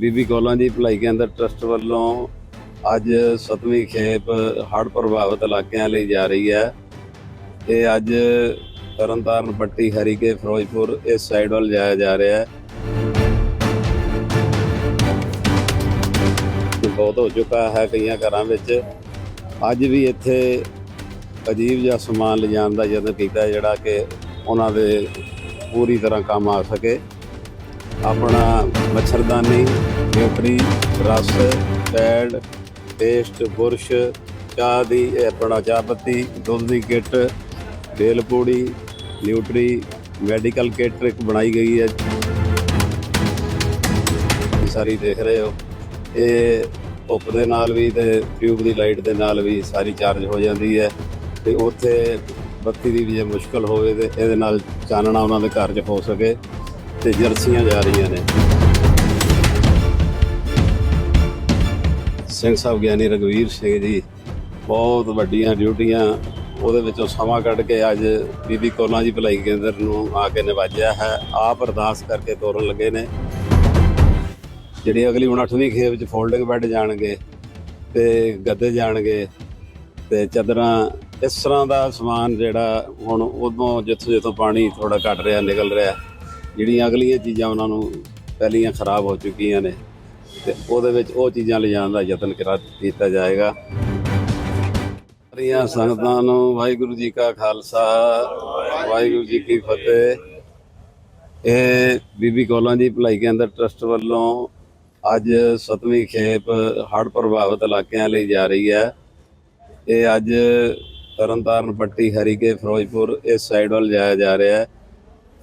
ਬੀਬੀ ਕੌਲਾਂ ਦੀ ਭਲਾਈ ਕੇਂਦਰ ਟਰਸਟ ਵੱਲੋਂ ਅੱਜ ਸਤਵੀਂ ਖੇਪ ਹੜ੍ਹ ਪ੍ਰਭਾਵਿਤ ਇਲਾਕਿਆਂ ਲਈ ਜਾ ਰਹੀ ਹੈ ਇਹ ਅੱਜ ਤਰਨਤਾਰਨ ਪੱਟੀ ਹਰੀਕੇ ਫਿਰੋਜ਼ਪੁਰ ਇਸ ਸਾਈਡ ਵੱਲ ਜਾਇਆ ਜਾ ਰਿਹਾ ਹੈ। ਬਹੁਤ ਹੋ ਚੁੱਕਾ ਹੈ ਕਈਆਂ ਘਰਾਂ ਵਿੱਚ। ਅੱਜ ਵੀ ਇੱਥੇ ਅਜੀਬ ਜਿਹਾ ਸਮਾਨ ਲਿਜਾਣ ਦਾ ਯਤਨ ਕੀਤਾ ਜਿਹੜਾ ਕਿ ਉਹਨਾਂ ਦੇ ਪੂਰੀ ਤਰ੍ਹਾਂ ਕੰਮ ਆ ਸਕੇ। ਆਪਣਾ ਮੱਛਰਦਾਨੀ, ਨਿਊਟਰੀ, ਰਸ ਪੈਡ ਪੇਸਟ, ਬੁਰਸ਼, ਚਾਹ ਦੀ, ਇਹ ਆਪਣਾ ਚਾਹ ਪੱਤੀ, ਦੁੱਧ ਦੀ kit, bhel puri, Nutri, medical kit ਇੱਕ ਬਣਾਈ ਗਈ ਹੈ। ਇਹ ਸਾਰੀ ਦੇਖ ਰਹੇ ਹੋ। ਇਹ ਧੁੱਪ ਦੇ ਨਾਲ ਵੀ ਤੇ ਟਿਊਬ ਦੀ ਲਾਈਟ ਦੇ ਨਾਲ ਵੀ ਸਾਰੀ ਚਾਰਜ ਹੋ ਜਾਂਦੀ ਹੈ ਤੇ ਉੱਥੇ ਬੱਤੀ ਦੀ ਵੀ ਜੇ ਮੁਸ਼ਕਲ ਹੋਵੇ ਤੇ ਇਹਦੇ ਨਾਲ ਚਾਨਣਾ ਉਹਨਾਂ ਦੇ ਘਰ 'ਚ ਹੋ ਸਕੇ ਤੇ ਜਰਸੀਆਂ ਜਾ ਰਹੀਆਂ ਨੇ। ਸਿੰਘ ਸਾਹਿਬ ਗਿਆਨੀ ਰਗਵੀਰ ਸਿੰਘ ਜੀ, ਬਹੁਤ ਵੱਡੀਆਂ ਡਿਊਟੀਆਂ, ਉਹਦੇ ਵਿੱਚੋਂ ਸਮਾਂ ਕੱਢ ਕੇ ਅੱਜ ਬੀਬੀ ਕੋਲਾਂ ਜੀ ਭਲਾਈ ਕੇਂਦਰ ਨੂੰ ਆ ਕੇ ਨਿਵਾਜਿਆ ਹੈ। ਆਪ ਅਰਦਾਸ ਕਰਕੇ ਤੋਰਨ ਲੱਗੇ ਨੇ। ਜਿਹੜੀ ਅਗਲੀ 8ਵੀਂ ਖੇਪ ਵਿੱਚ ਫੋਲਡਿੰਗ ਬੈੱਡ ਜਾਣਗੇ ਤੇ ਗੱਦੇ ਜਾਣਗੇ ਤੇ ਚਾਦਰਾਂ, ਇਸ ਤਰ੍ਹਾਂ ਦਾ ਸਮਾਨ ਜਿਹੜਾ ਹੁਣ ਉਦੋਂ ਜਿੱਥੋਂ ਜਿੱਥੋਂ ਪਾਣੀ ਥੋੜਾ ਘਟ ਰਿਹਾ, ਨਿਕਲ ਰਿਹਾ, ਜਿਹੜੀਆਂ ਅਗਲੀਆਂ ਚੀਜ਼ਾਂ ਉਹਨਾਂ ਨੂੰ ਪਹਿਲੀਆਂ ਖਰਾਬ ਹੋ ਚੁੱਕੀਆਂ ਨੇ। ਤੇ ਉਹਦੇ ਵਿੱਚ ਉਹ ਚੀਜ਼ਾਂ ਲਿਜਾਣ ਦਾ ਯਤਨ ਕਰਾ, ਕੀਤਾ ਜਾਏਗਾ। ਸਾਰੀਆਂ ਸੰਗਤਾਂ ਨੂੰ ਵਾਹਿਗੁਰੂ ਜੀ ਕਾ ਖਾਲਸਾ, ਵਾਹਿਗੁਰੂ ਜੀ ਕੀ ਫਤਿਹ। ਇਹ ਬੀਬੀ ਕੋਲਾਂ ਦੀ ਭਲਾਈ ਕੇਂਦਰ ਟਰਸਟ ਵੱਲੋਂ ਅੱਜ ਸਤਵੀਂ ਖੇਪ ਹੜ੍ਹ ਪ੍ਰਭਾਵਿਤ ਇਲਾਕਿਆਂ ਲਈ ਜਾ ਰਹੀ ਹੈ। ਇਹ ਅੱਜ ਤਰਨਤਾਰਨ ਪੱਟੀ ਹਰੀਕੇ ਫਿਰੋਜ਼ਪੁਰ ਇਸ ਸਾਈਡ ਵੱਲ ਜਾਇਆ ਜਾ ਰਿਹਾ ਹੈ।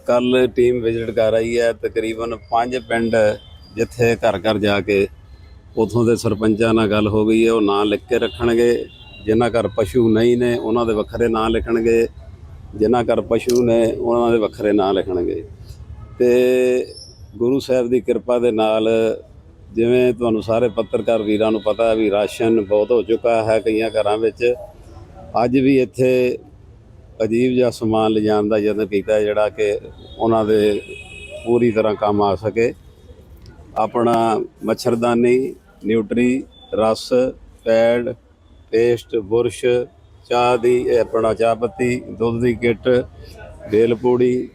ਕੱਲ ਟੀਮ ਵਿਜ਼ਿਟ ਕਰ ਰਹੀ ਹੈ। ਤਕਰੀਬਨ 5 ਪਿੰਡ ਜਿੱਥੇ ਘਰ ਘਰ ਜਾ ਕੇ ਉਥੋਂ ਦੇ ਸਰਪੰਚਾਂ ਨਾਲ ਗੱਲ ਹੋ ਗਈ ਹੈ, ਉਹ ਨਾਂ ਲਿਖ ਕੇ ਰੱਖਣਗੇ। ਜਿਨ੍ਹਾਂ ਘਰ ਪਸ਼ੂ ਨਹੀਂ ਨੇ, ਉਹਨਾਂ ਦੇ ਵੱਖਰੇ ਨਾਂ ਲਿਖਣਗੇ। ਜਿਨ੍ਹਾਂ ਘਰ ਪਸ਼ੂ ਨੇ, ਉਹਨਾਂ ਦੇ ਵੱਖਰੇ ਨਾਂ ਲਿਖਣਗੇ। ਤੇ ਗੁਰੂ ਸਾਹਿਬ ਦੀ ਕਿਰਪਾ ਦੇ ਨਾਲ ਜਿਵੇਂ ਤੁਹਾਨੂੰ ਸਾਰੇ ਪੱਤਰਕਾਰ ਵੀਰਾਂ ਨੂੰ ਪਤਾ ਹੈ ਵੀ ਰਾਸ਼ਨ ਬਹੁਤ ਹੋ ਚੁੱਕਾ ਹੈ ਕਈਆਂ ਘਰਾਂ ਵਿੱਚ। ਅੱਜ ਵੀ ਇੱਥੇ ਅਜੀਬ ਜਿਹਾ ਸਮਾਨ ਲਿਜਾਣ ਦਾ ਯਤਨ ਕੀਤਾ ਜਿਹੜਾ ਕਿ ਉਹਨਾਂ ਦੇ ਪੂਰੀ ਤਰ੍ਹਾਂ ਕੰਮ ਆ ਸਕੇ। ਆਪਣਾ ਮੱਛਰਦਾਨੀ, ਨਿਊਟਰੀ, ਰਸ, ਪੈਡ, ਪੇਸਟ, ਬੁਰਸ਼, ਚਾਹ ਦੀ, ਇਹ ਆਪਣਾ ਚਾਹ ਪੱਤੀ, ਦੁੱਧ ਦੀ kit, bhel puri,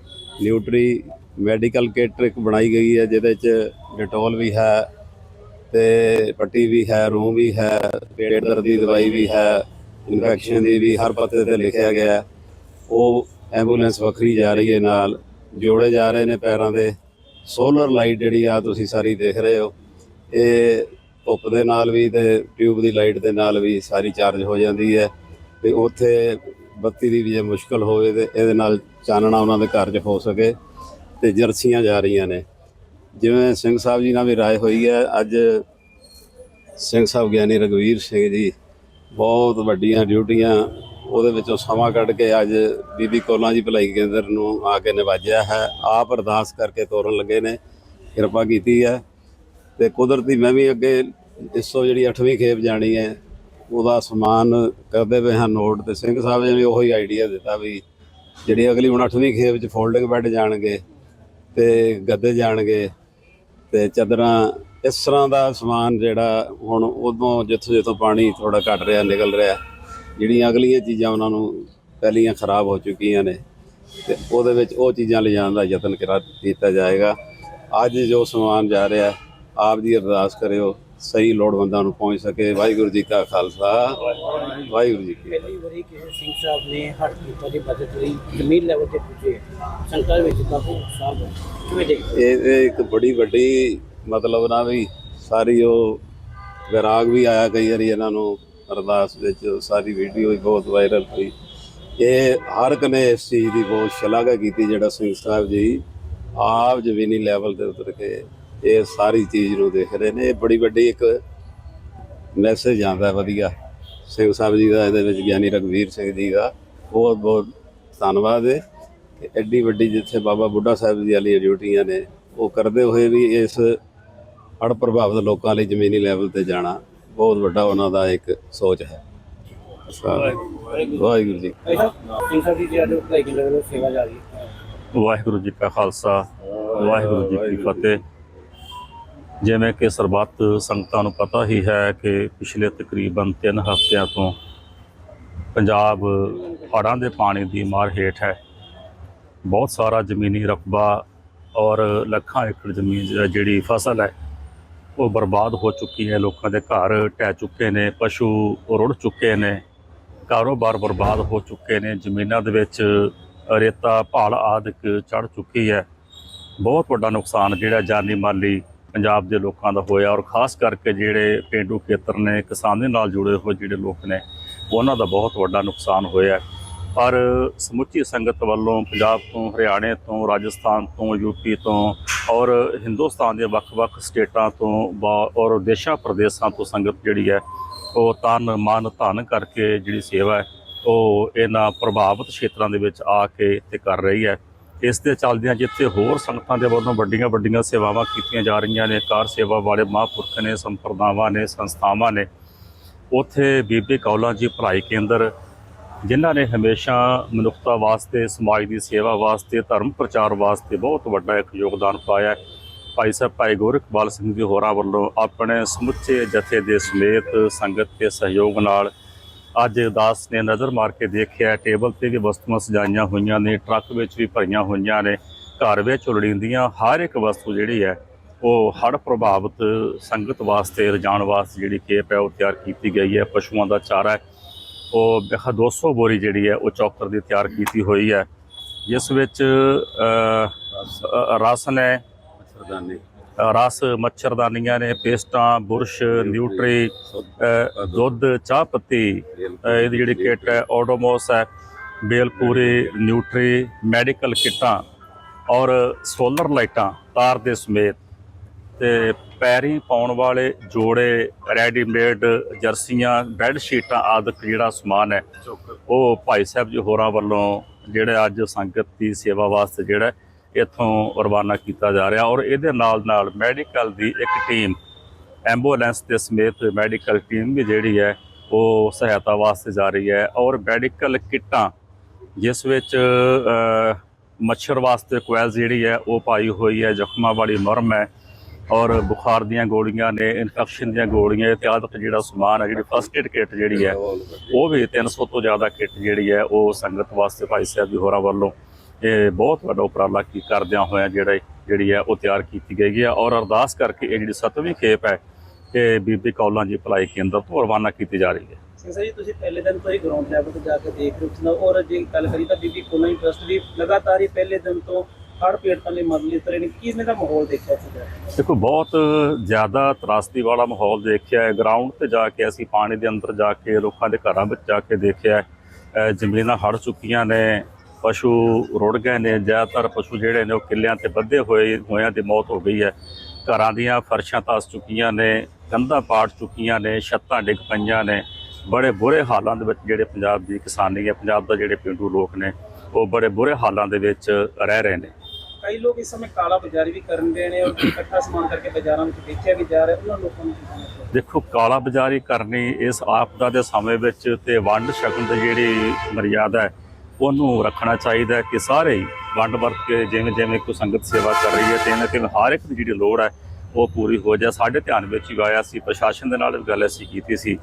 Nutri, medical kit ਇੱਕ ਬਣਾਈ ਗਈ ਹੈ, ਜਿਹਦੇ ਚ ਡਿਟੋਲ ਵੀ ਹੈ ਤੇ ਪੱਟੀ ਵੀ ਹੈ ਰੂਮ ਵੀ ਹੈ, ਪੇਟ ਦਰਦ ਦੀ ਦਵਾਈ ਵੀ ਹੈ, ਇਨਫੈਕਸ਼ਨ ਦੀ ਵੀ ਹਰ ਪੱਤੇ ਤੇ ਲਿਖਿਆ ਗਿਆ ਉਹ ਐਂਬੂਲੈਂਸ ਵੱਖਰੀ ਜਾ ਰਹੀ ਹੈ ਨਾਲ, ਜੋੜੇ ਜਾ ਰਹੇ ਨੇ ਪੈਰਾਂ ਦੇ। ਸੋਲਰ ਲਾਈਟ ਜਿਹੜੀ ਆ ਤੁਸੀਂ ਸਾਰੀ ਦੇਖ ਰਹੇ ਹੋ, ਇਹ ਧੁੱਪ ਦੇ ਨਾਲ ਵੀ ਤੇ ਟਿਊਬ ਦੀ ਲਾਈਟ ਦੇ ਨਾਲ ਵੀ ਸਾਰੀ ਚਾਰਜ ਹੋ ਜਾਂਦੀ ਹੈ ਤੇ ਉੱਥੇ ਬੱਤੀ ਦੀ ਵੀ ਜੇ ਮੁਸ਼ਕਲ ਹੋਵੇ ਤੇ ਇਹਦੇ ਨਾਲ ਚਾਨਣਾ ਉਹਨਾਂ ਦੇ ਘਰ 'ਚ ਹੋ ਸਕੇ ਤੇ ਜਰਸੀਆਂ ਜਾ ਰਹੀਆਂ ਨੇ। ਜਿਵੇਂ ਸਿੰਘ ਸਾਹਿਬ ਜੀ ਨਾਲ ਵੀ ਰਾਏ ਹੋਈ ਹੈ, ਅੱਜ ਸਿੰਘ ਸਾਹਿਬ ਗਿਆਨੀ ਰਗਵੀਰ ਸਿੰਘ ਜੀ ਬਹੁਤ ਵੱਡੀਆਂ ਡਿਊਟੀਆਂ ਉਹਦੇ ਵਿੱਚੋਂ ਸਮਾਂ ਕੱਢ ਕੇ ਅੱਜ ਬੀਬੀ ਕੋਲਾਂ ਜੀ ਭਲਾਈ ਕੇਂਦਰ ਨੂੰ ਆ ਕੇ ਨਿਵਾਜਿਆ ਹੈ। ਆਪ ਅਰਦਾਸ ਕਰਕੇ ਤੋਰਨ ਲੱਗੇ ਨੇ, ਕਿਰਪਾ ਕੀਤੀ ਹੈ। ਤੇ ਕੁਦਰਤੀ ਮੈਂ ਵੀ ਅੱਗੇ ਇਸ ਤੋਂ ਜਿਹੜੀ 8ਵੀਂ ਖੇਪ ਜਾਣੀ ਹੈ, ਉਹਦਾ ਸਮਾਨ ਕਰਦੇ ਪਏ ਹਾਂ ਨੋਟ ਤੇ ਸਿੰਘ ਸਾਹਿਬ ਜੀ ਨੇ ਉਹੀ ਆਈਡੀਆ ਦਿੱਤਾ ਵੀ ਜਿਹੜੀ ਅਗਲੀ ਹੁਣ 8ਵੀਂ ਖੇਪ ਵਿੱਚ ਫੋਲਡਿੰਗ ਬੈੱਡ ਜਾਣਗੇ ਤੇ ਗੱਦੇ ਜਾਣਗੇ ਤੇ ਚਾਦਰਾਂ, ਇਸ ਤਰ੍ਹਾਂ ਦਾ ਸਮਾਨ ਜਿਹੜਾ ਹੁਣ ਉਦੋਂ ਜਿੱਥੋਂ ਜਿੱਥੋਂ ਪਾਣੀ ਥੋੜਾ ਘਟ ਰਿਹਾ, ਨਿਕਲ ਰਿਹਾ। ਜਿਹੜੀਆਂ ਅਗਲੀਆਂ ਚੀਜ਼ਾਂ ਉਹਨਾਂ ਨੂੰ ਪਹਿਲੀਆਂ ਖਰਾਬ ਹੋ ਚੁੱਕੀਆਂ ਨੇ ਤੇ ਉਹਦੇ ਵਿੱਚ ਉਹ ਚੀਜ਼ਾਂ ਲਿਜਾਣ ਦਾ ਯਤਨ ਕਰਾ ਕੀਤਾ ਜਾਏਗਾ। ਅੱਜ ਜੋ ਸਮਾਨ ਜਾ ਰਿਹਾ ਆਪ ਦੀ ਅਰਦਾਸ ਕਰਿਓ ਸਹੀ ਲੋੜਵੰਦਾਂ ਨੂੰ ਪਹੁੰਚ ਸਕੇ। ਵਾਹਿਗੁਰੂ ਜੀ ਕਾ ਖਾਲਸਾ। ਵਾਹਿਗੁਰੂ ਜੀ ਕੀ ਫਤਿਹ। ਪਹਿਲੀ ਵਾਰੀ ਕਿਸੇ ਸਿੰਘ ਸਾਹਿਬ ਨੇ ਹੱਥ ਕੀਤਾ ਦੀ ਮਦਦ ਲਈ ਜ਼ਮੀਨ ਲੈਵਲ ਤੇ ਪੁੱਜੇ। ਸੰਗਤਾਂ ਵਿੱਚ ਕਾਫੀ ਹੈ ਕਿਵੇਂ ਦੇਖਦੇ ਇਹ ਇਹ ਇੱਕ ਬੜੀ ਵੱਡੀ ਮਤਲਬ ਨਾ ਵੀ ਸਾਰੀ ਉਹ ਵਿਰਾਗ ਵੀ ਆਇਆ ਕਈ ਵਾਰੀ ਇਹਨਾਂ ਨੂੰ। ਅਰਦਾਸ ਵਿੱਚ ਸਾਰੀ ਵੀਡੀਓ ਵੀ ਬਹੁਤ ਵਾਇਰਲ ਹੋਈ। ਇਹ ਹਰ ਇੱਕ ਨੇ ਇਸ ਚੀਜ਼ ਦੀ ਬਹੁਤ ਸ਼ਲਾਘਾ ਕੀਤੀ, ਜਿਹੜਾ ਸਿੰਘ ਸਾਹਿਬ ਜੀ ਆਪ ਜ਼ਮੀਨੀ ਲੈਵਲ ਤੇ ਉਤਰ ਕੇ ਇਹ ਸਾਰੀ ਚੀਜ਼ ਨੂੰ ਦੇਖ ਰਹੇ ਨੇ। ਇਹ ਬੜੀ ਵੱਡੀ ਇੱਕ ਮੈਸੇਜ ਆਉਂਦਾ ਵਧੀਆ। ਸਿੰਘ ਸਾਹਿਬ ਜੀ ਦਾ ਇਹਦੇ ਵਿੱਚ ਗਿਆਨੀ ਰਗਵੀਰ ਸਿੰਘ ਜੀ ਦਾ ਬਹੁਤ ਬਹੁਤ ਧੰਨਵਾਦ ਹੈ। ਕਿ ਐਡੀ ਵੱਡੀ ਜਿੱਥੇ ਬਾਬਾ ਬੁੱਢਾ ਸਾਹਿਬ ਜੀ ਵਾਲੀਆਂ ਡਿਊਟੀਆਂ ਨੇ, ਉਹ ਕਰਦੇ ਹੋਏ ਵੀ ਇਸ ਅੜ ਪ੍ਰਭਾਵਿਤ ਲੋਕਾਂ ਲਈ ਜ਼ਮੀਨੀ ਲੈਵਲ ਤੇ ਜਾਣਾ। ਬਹੁਤ ਵੱਡਾ ਉਹਨਾਂ ਦਾ ਇੱਕ ਸੋਚ ਹੈ। ਵਾਹਿਗੁਰੂ ਜੀ ਵਾਹਿਗੁਰੂ ਜੀ ਕਾ ਖਾਲਸਾ, ਵਾਹਿਗੁਰੂ ਜੀ ਕੀ ਫਤਿਹ। ਜਿਵੇਂ ਕਿ ਸਰਬੱਤ ਸੰਗਤਾਂ ਨੂੰ ਪਤਾ ਹੀ ਹੈ ਕਿ ਪਿਛਲੇ ਤਕਰੀਬਨ 3 ਹਫ਼ਤਿਆਂ ਤੋਂ ਪੰਜਾਬ ਹੜ੍ਹਾਂ ਦੇ ਪਾਣੀ ਦੀ ਮਾਰ ਹੇਠ ਹੈ। ਬਹੁਤ ਸਾਰਾ ਜ਼ਮੀਨੀ ਰਕਬਾ ਔਰ ਲੱਖਾਂ ਏਕੜ ਜ਼ਮੀਨ ਜਿਹੜੀ ਫਸਲ ਹੈ ਉਹ ਬਰਬਾਦ ਹੋ ਚੁੱਕੀ ਹੈ, ਲੋਕਾਂ ਦੇ ਘਰ ਟਹਿ ਚੁੱਕੇ ਨੇ, ਪਸ਼ੂ ਰੁੜ ਚੁੱਕੇ ਨੇ, ਕਾਰੋਬਾਰ ਬਰਬਾਦ ਹੋ ਚੁੱਕੇ ਨੇ, ਜ਼ਮੀਨਾਂ ਦੇ ਵਿੱਚ ਰੇਤਾ, ਭਾਲ ਆਦਿਕ ਚੜ ਚੁੱਕੀ ਹੈ। ਬਹੁਤ ਵੱਡਾ ਨੁਕਸਾਨ ਜਿਹੜਾ ਜਾਨੀ ਮਾਲੀ ਪੰਜਾਬ ਦੇ ਲੋਕਾਂ ਦਾ ਹੋਇਆ ਔਰ ਖਾਸ ਕਰਕੇ ਜਿਹੜੇ ਪਿੰਡੂ ਖੇਤਰ ਨੇ, ਕਿਸਾਨੀ ਨਾਲ ਜੁੜੇ ਹੋਏ ਜਿਹੜੇ ਲੋਕ ਨੇ, ਉਹਨਾਂ ਦਾ ਬਹੁਤ ਵੱਡਾ ਨੁਕਸਾਨ ਹੋਇਆ। ਪਰ ਸਮੁੱਚੀ ਸੰਗਤ ਵੱਲੋਂ ਪੰਜਾਬ ਤੋਂ, ਹਰਿਆਣੇ ਤੋਂ, ਰਾਜਸਥਾਨ ਤੋਂ ਯੂਪੀ ਤੋਂ ਔਰ ਹਿੰਦੁਸਤਾਨ ਦੇ ਵੱਖ-ਵੱਖ ਸਟੇਟਾਂ ਤੋਂ ਬਾ- ਔਰ ਦੇਸ਼ਾਂ ਪ੍ਰਦੇਸ਼ਾਂ ਤੋਂ ਸੰਗਤ ਜਿਹੜੀ ਹੈ, ਉਹ ਤਨ ਮਨ ਧਨ ਕਰਕੇ ਜਿਹੜੀ ਸੇਵਾ ਹੈ, ਉਹ ਇਹਨਾਂ ਪ੍ਰਭਾਵਿਤ ਖੇਤਰਾਂ ਦੇ ਵਿੱਚ ਆ ਕੇ ਤੇ ਕਰ ਰਹੀ ਹੈ। ਇਸ ਦੇ ਚੱਲਦਿਆਂ ਜਿੱਥੇ ਹੋਰ ਸੰਗਤਾਂ ਦੇ ਵੱਲੋਂ ਵੱਡੀਆਂ ਵੱਡੀਆਂ ਸੇਵਾਵਾਂ ਕੀਤੀਆਂ ਜਾ ਰਹੀਆਂ ਨੇ, ਕਾਰ ਸੇਵਾ ਵਾਲੇ ਮਹਾਂਪੁਰਖ ਨੇ, ਸੰਪਰਦਾਵਾਂ ਨੇ, ਸੰਸਥਾਵਾਂ ਨੇ, ਉੱਥੇ ਬੀਬੀ ਕੌਲਾਂ ਜੀ ਭਲਾਈ ਕੇਂਦਰ ਜਿਨ੍ਹਾਂ ਨੇ ਹਮੇਸ਼ਾ ਮਨੁੱਖਤਾ ਵਾਸਤੇ, ਸਮਾਜ ਦੀ ਸੇਵਾ ਵਾਸਤੇ, ਧਰਮ ਪ੍ਰਚਾਰ ਵਾਸਤੇ ਬਹੁਤ ਵੱਡਾ ਇੱਕ ਯੋਗਦਾਨ ਪਾਇਆ ਹੈ। ਭਾਈ ਸਾਹਿਬ, ਭਾਈ ਗੋਰਖਵਾਲ ਸਿੰਘ ਜੀ ਹੋਰਾਂ ਵੱਲੋਂ ਆਪਣੇ ਸਮੁੱਚੇ ਜਥੇ ਦੇ ਸਮੇਤ ਸੰਗਤ ਦੇ ਸਹਿਯੋਗ ਨਾਲ ਅੱਜ ਦਾਸ ਨੇ ਨਜ਼ਰ ਮਾਰ ਕੇ ਦੇਖਿਆ ਟੇਬਲ ਤੇ ਵੀ ਵਸਤੂਆਂ ਸਜਾਈਆਂ ਹੋਈਆਂ ਨੇ, ਟਰੱਕ ਵਿੱਚ ਵੀ ਭਰੀਆਂ ਹੋਈਆਂ ਨੇ, ਘਰ ਵਿੱਚ ਲੋੜੀਂਦੀਆਂ ਹਰ ਇੱਕ ਵਸਤੂ ਜਿਹੜੀ ਹੈ, ਉਹ ਹੜ੍ਹ ਪ੍ਰਭਾਵਿਤ ਸੰਗਤ ਵਾਸਤੇ ਰਜਾਣ ਵਾਸਤੇ ਜਿਹੜੀ ਖੇਪ ਹੈ, ਉਹ ਤਿਆਰ ਕੀਤੀ ਗਈ ਹੈ, ਪਸ਼ੂਆਂ ਦਾ ਚਾਰਾ ਹੈ। ਉਹ ਬੇਖਾ 200 ਬੋਰੀ ਜਿਹੜੀ ਹੈ ਉਹ ਚੌਕਰ ਦੀ ਤਿਆਰ ਕੀਤੀ ਹੋਈ ਹੈ। ਜਿਸ ਵਿੱਚ ਰਸਨ ਹੈ ਸਰਦਾਨੀ ਅ, ਰਸ ਮੱਛਰਦਾਨੀਆਂ ਨੇ ਪੇਸਟਾਂ ਬੁਰਸ਼ ਨਿਊਟਰੀ ਦੁੱਧ ਚਾਹ ਪੱਤੀ ਇਹਦੀ ਜਿਹੜੀ ਕਿੱਟ ਹੈ ਓਡੋਮੋਸ ਹੈ ਬੇਲਪੂਰੀ ਨਿਊਟਰੀ ਮੈਡੀਕਲ ਕਿੱਟਾਂ ਔਰ ਸੋਲਰ ਲਾਈਟਾਂ ਤਾਰ ਦੇ ਸਮੇਤ ਤੇ ਪੈਰੀ ਪਾਉਣ ਵਾਲੇ ਜੋੜੇ ਰੈਡੀਮੇਡ ਜਰਸੀਆਂ ਬੈੱਡ ਸ਼ੀਟਾਂ ਆਦਿਕ ਜਿਹੜਾ ਸਮਾਨ ਹੈ, ਉਹ ਭਾਈ ਸਾਹਿਬ ਜੀ ਹੋਰਾਂ ਵੱਲੋਂ ਜਿਹੜਾ ਅੱਜ ਸੰਗਤ ਦੀ ਸੇਵਾ ਵਾਸਤੇ ਜਿਹੜਾ ਇੱਥੋਂ ਰਵਾਨਾ ਕੀਤਾ ਜਾ ਰਿਹਾ ਔਰ ਇਹਦੇ ਨਾਲ ਨਾਲ ਮੈਡੀਕਲ ਦੀ ਇੱਕ ਟੀਮ ਐਂਬੂਲੈਂਸ ਦੇ ਸਮੇਤ ਮੈਡੀਕਲ ਟੀਮ ਵੀ ਜਿਹੜੀ ਹੈ, ਉਹ ਸਹਾਇਤਾ ਵਾਸਤੇ ਜਾ ਰਹੀ ਹੈ ਔਰ ਮੈਡੀਕਲ ਕਿੱਟਾਂ, ਜਿਸ ਵਿੱਚ ਮੱਛਰ ਵਾਸਤੇ ਕੋਇਲ ਜਿਹੜੀ ਹੈ, ਉਹ ਪਾਈ ਹੋਈ ਹੈ, ਜ਼ਖਮਾਂ ਵਾਲੀ ਮਰਮ ਹੈ ਔਰ ਬੁਖਾਰ ਦੀਆਂ ਗੋਲੀਆਂ ਨੇ ਇਨਫੈਕਸ਼ਨ ਦੀਆਂ ਗੋਲੀਆਂ ਇਤਿਆਦਿਕ ਜਿਹੜਾ ਸਮਾਨ ਹੈ, ਜਿਹੜੀ ਫਸਟ ਏਡ ਕਿੱਟ ਜਿਹੜੀ ਹੈ, ਉਹ ਵੀ 300 ਤੋਂ ਜ਼ਿਆਦਾ ਕਿੱਟ ਜਿਹੜੀ ਹੈ, ਉਹ ਸੰਗਤ ਵਾਸਤੇ ਭਾਈ ਸਾਹਿਬ ਜੀ ਹੋਰਾਂ ਵੱਲੋਂ, ਇਹ ਬਹੁਤ ਵੱਡਾ ਉਪਰਾਲਾ ਕੀ ਕਰਦਿਆਂ ਹੋਇਆ ਜਿਹੜਾ ਜਿਹੜੀ ਹੈ, ਉਹ ਤਿਆਰ ਕੀਤੀ ਗਈ ਹੈ। ਔਰ ਅਰਦਾਸ ਕਰਕੇ ਇਹ ਜਿਹੜੀ ਸਤਵੀਂ ਖੇਪ ਹੈ, ਇਹ ਬੀਬੀ ਕੌਲਾਂ ਜੀ ਭਲਾਈ ਕੇਂਦਰ ਤੋਂ ਰਵਾਨਾ ਕੀਤੀ ਜਾ ਰਹੀ ਹੈ। ਸਿੰਘ ਸਾਹਿਬ ਜੀ, ਤੁਸੀਂ ਪਹਿਲੇ ਦਿਨ ਤੋਂ ਹੀ ਗਰਾਊਂਡ ਲੈਵਲ ਤੇ ਜਾ ਕੇ ਦੇਖ ਰਹੇ ਹੋ ਤੁਸੀਂ ਔਰ ਜੇ ਗੱਲ ਕਰੀ ਤਾਂ ਬੀਬੀ ਕੋਲੋਂ ਟਰਸਟ ਵੀ ਲਗਾਤਾਰ ਹੀ ਪਹਿਲੇ ਦਿਨ ਤੋਂ ਹੜ੍ਹ ਪੀੜਤਾਂ ਲਈ ਮਦਦ ਲਈ ਤਰੇ ਨੇ ਕੀ ਦਾ ਮਾਹੌਲ ਦੇਖਿਆ ਸੀਗਾ ਦੇਖੋ, ਬਹੁਤ ਜ਼ਿਆਦਾ ਤਰਾਸਦੀ ਵਾਲਾ ਮਾਹੌਲ ਦੇਖਿਆ ਹੈ। ਗਰਾਊਂਡ ਤੇ ਜਾ ਕੇ ਅਸੀਂ ਪਾਣੀ ਦੇ ਅੰਦਰ ਜਾ ਕੇ, ਲੋਕਾਂ ਦੇ ਘਰਾਂ ਵਿੱਚ ਜਾ ਕੇ ਦੇਖਿਆ ਜ਼ਮੀਨਾਂ ਹੜ ਚੁੱਕੀਆਂ ਨੇ, ਪਸ਼ੂ ਰੁੜ ਗਏ ਨੇ, ਜ਼ਿਆਦਾਤਰ ਪਸ਼ੂ ਜਿਹੜੇ ਨੇ ਉਹ ਕਿੱਲਿਆਂ ਤੇ ਬੱਧੇ ਹੋਏ, ਹੋਇਆਂ ਦੀ ਮੌਤ ਹੋ ਗਈ ਹੈ। ਘਰਾਂ ਦੀਆਂ ਫਰਸ਼ਾਂ ਤਸ ਚੁੱਕੀਆਂ ਨੇ, ਕੰਧਾਂ ਪਾੜ ਚੁੱਕੀਆਂ ਨੇ, ਛੱਤਾਂ ਡਿੱਗ ਪਈਆਂ ਨੇ। ਬੜੇ ਬੁਰੇ ਹਾਲਾਂ ਦੇ ਵਿੱਚ ਜਿਹੜੇ ਪੰਜਾਬ ਦੀ ਕਿਸਾਨੀ ਹੈ, ਪੰਜਾਬ ਦਾ ਜਿਹੜੇ ਪਿੰਡੂ ਲੋਕ ਨੇ, ਉਹ ਬੜੇ ਬੁਰੇ ਹਾਲਾਂ ਦੇ ਵਿੱਚ ਰਹਿ ਰਹੇ ਨੇ। ਕਈ ਲੋਕ ਇਸ ਸਮੇਂ ਕਾਲਾ ਬਾਜ਼ਾਰੀ ਵੀ ਕਰਨ ਦੇ ਨੇ ਔਰ ਇਕੱਠਾ ਸਮਾਨ ਕਰਕੇ ਬਾਜ਼ਾਰਾਂ ਵਿੱਚ ਵੇਚਿਆ ਵੀ ਜਾ ਰਿਹਾ, ਉਹਨਾਂ ਲੋਕਾਂ ਨੂੰ ਦੇਖੋ, ਕਾਲਾ ਬਾਜ਼ਾਰੀ ਕਰਨੀ ਇਸ ਆਪਦਾ ਦੇ ਸਮੇਂ ਵਿੱਚ ਤੇ ਵੰਡ ਛਕਣ ਦੀ ਜਿਹੜੀ ਮਰਿਆਦਾ ਹੈ, ਉਹਨੂੰ ਰੱਖਣਾ ਚਾਹੀਦਾ ਹੈ ਕਿ ਸਾਰੇ ਵੰਡ ਵਰਤ ਕੇ ਜਿਵੇਂ ਜਿਵੇਂ ਕੋਈ ਸੰਗਤ ਸੇਵਾ ਕਰ ਰਹੀ ਹੈ ਤੇ ਇਹਨਾਂ ਤੇ ਹਰ ਇੱਕ ਦੀ ਜਿਹੜੀ ਲੋੜ ਹੈ, ਉਹ ਪੂਰੀ ਹੋ ਜਾਏ। ਸਾਡੇ ਧਿਆਨ ਵਿੱਚ ਹੀ ਆਇਆ ਸੀ, ਪ੍ਰਸ਼ਾਸਨ ਦੇ ਨਾਲ ਵੀ ਗੱਲ ਅਸੀਂ ਕੀਤੀ ਸੀ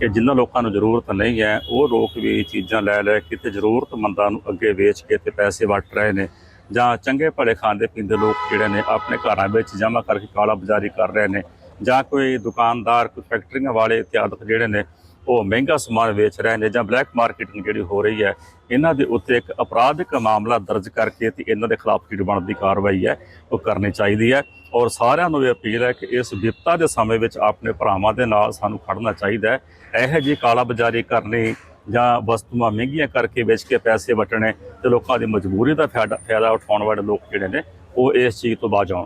ਕਿ ਜਿਨ੍ਹਾਂ ਲੋਕਾਂ ਨੂੰ ਜ਼ਰੂਰਤ ਨਹੀਂ ਹੈ, ਉਹ ਲੋਕ ਵੀ ਚੀਜ਼ਾਂ ਲੈ ਲੈ ਕਿਤੇ ਜ਼ਰੂਰਤਮੰਦਾਂ ਨੂੰ ਅੱਗੇ ਵੇਚ ਕੇ ਤੇ ਪੈਸੇ ਵਟ ਰਹੇ ਨੇ। ਜਾਂ ਚੰਗੇ ਭਲੇ ਖਾਂਦੇ ਪੀਂਦੇ ਲੋਕ ਜਿਹੜੇ ਨੇ ਆਪਣੇ ਘਰਾਂ ਵਿੱਚ ਜਮ੍ਹਾਂ ਕਰਕੇ ਕਾਲਾ ਬਾਜ਼ਾਰੀ ਕਰ ਰਹੇ ਨੇ ਜਾਂ ਕੋਈ ਦੁਕਾਨਦਾਰ, ਕੋਈ ਫੈਕਟਰੀਆਂ ਵਾਲੇ ਇਤਿਆਦਿਕ ਜਿਹੜੇ ਨੇ, ਉਹ ਮਹਿੰਗਾ ਸਮਾਨ ਵੇਚ ਰਹੇ ਨੇ ਜਾਂ ਬਲੈਕ ਮਾਰਕੀਟਿੰਗ ਜਿਹੜੀ ਹੋ ਰਹੀ ਹੈ, ਇਹਨਾਂ ਦੇ ਉੱਤੇ ਇੱਕ ਅਪਰਾਧਿਕ ਮਾਮਲਾ ਦਰਜ ਕਰਕੇ ਤੇ ਇਹਨਾਂ ਦੇ ਖਿਲਾਫ ਜਿਹੜੀ ਬਣਦੀ ਕਾਰਵਾਈ ਹੈ, ਉਹ ਕਰਨੀ ਚਾਹੀਦੀ ਹੈ। ਔਰ ਸਾਰਿਆਂ ਨੂੰ ਇਹ ਅਪੀਲ ਹੈ ਕਿ ਇਸ ਵਿਪਤਾ ਦੇ ਸਮੇਂ ਵਿੱਚ ਆਪਣੇ ਭਰਾਵਾਂ ਦੇ ਨਾਲ ਸਾਨੂੰ ਖੜਨਾ ਚਾਹੀਦਾ ਹੈ। ਇਹੋ ਜਿਹੀ ਕਾਲਾ ਬਾਜ਼ਾਰੀ ਕਰਨੀ ਜਾਂ ਵਸਤੂਆਂ ਮਹਿੰਗੀਆਂ ਕਰਕੇ ਵੇਚ ਕੇ ਪੈਸੇ ਵਟਣੇ ਤੇ ਲੋਕਾਂ ਦੀ ਮਜਬੂਰੀ ਦਾ ਫਾਇਦਾ ਫਾਇਦਾ ਉਠਾਉਣ ਵਾਲੇ ਲੋਕ ਜਿਹੜੇ ਨੇ, ਉਹ ਇਸ ਚੀਜ਼ ਤੋਂ ਬਾਜ ਆਉਣ